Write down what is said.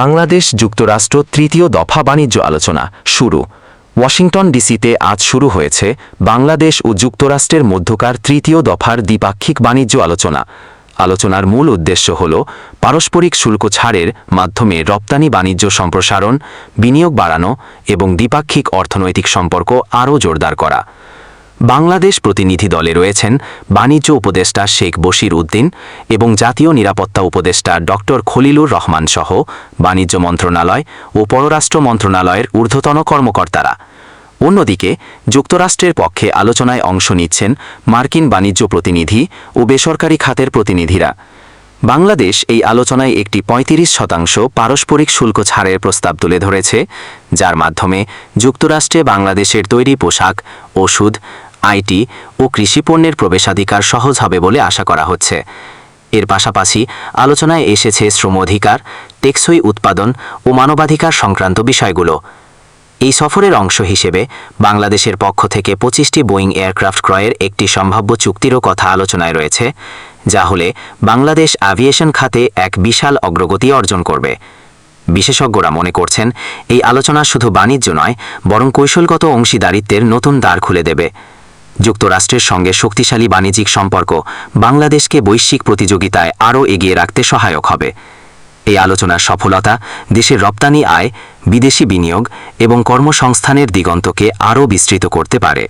বাংলাদেশ যুক্তরাষ্ট্র তৃতীয় দফা বাণিজ্য আলোচনা শুরু। ওয়াশিংটন ডিসিতে আজ শুরু হয়েছে বাংলাদেশ ও যুক্তরাষ্ট্রের মধ্যকার তৃতীয় দফার দ্বিপাক্ষিক বাণিজ্য আলোচনা। আলোচনার মূল উদ্দেশ্য হল পারস্পরিক শুল্ক ছাড়ের মাধ্যমে রপ্তানি বাণিজ্য সম্প্রসারণ, বিনিয়োগ বাড়ানো এবং দ্বিপাক্ষিক অর্থনৈতিক সম্পর্ক আরও জোরদার করা। বাংলাদেশ প্রতিনিধি দলে রয়েছেন বাণিজ্য উপদেষ্টা শেখ বশির উদ্দিন এবং জাতীয় নিরাপত্তা উপদেষ্টা ড খলিলুর রহমান সহ বাণিজ্য মন্ত্রণালয় ও পররাষ্ট্র মন্ত্রণালয়ের ঊর্ধ্বতন কর্মকর্তারা। অন্যদিকে, যুক্তরাষ্ট্রের পক্ষে আলোচনায় অংশ নিচ্ছেন মার্কিন বাণিজ্য প্রতিনিধি ও বেসরকারি খাতের প্রতিনিধিরা। বাংলাদেশ এই আলোচনায় একটি ৩৫ শতাংশ পারস্পরিক শুল্ক ছাড়ের প্রস্তাব তুলে ধরেছে, যার মাধ্যমে যুক্তরাষ্ট্রে বাংলাদেশের তৈরি পোশাক, ওষুধ আইটি ও কৃষি পণ্যের প্রবেশাধিকার সহজ হবে বলে আশা করা হচ্ছে। এর পাশাপাশি আলোচনায় এসেছে শ্রম অধিকার, টেকসই উৎপাদন ও মানবাধিকার সংক্রান্ত বিষয়গুলো। এই সফরের অংশ হিসেবে বাংলাদেশের পক্ষ থেকে পঁচিশটি বোয়িং এয়ারক্রাফট ক্রয়ের একটি সম্ভাব্য চুক্তিরও কথা আলোচনায় রয়েছে, যা হলে বাংলাদেশ অ্যাভিয়েশন খাতে এক বিশাল অগ্রগতি অর্জন করবে। বিশেষজ্ঞরা মনে করছেন, এই আলোচনা শুধু বাণিজ্য নয়, বরং কৌশলগত অংশীদারিত্বের নতুন দ্বার খুলে দেবে। যুক্তরাষ্ট্রের সঙ্গে শক্তিশালী বাণিজ্যিক সম্পর্ক বাংলাদেশকে বৈশ্বিক প্রতিযোগিতায় আরও এগিয়ে রাখতে সহায়ক হবে। এই আলোচনার সফলতা দেশের রপ্তানি আয়, বিদেশি বিনিয়োগ এবং কর্মসংস্থানের দিগন্তকে আরও বিস্তৃত করতে পারে।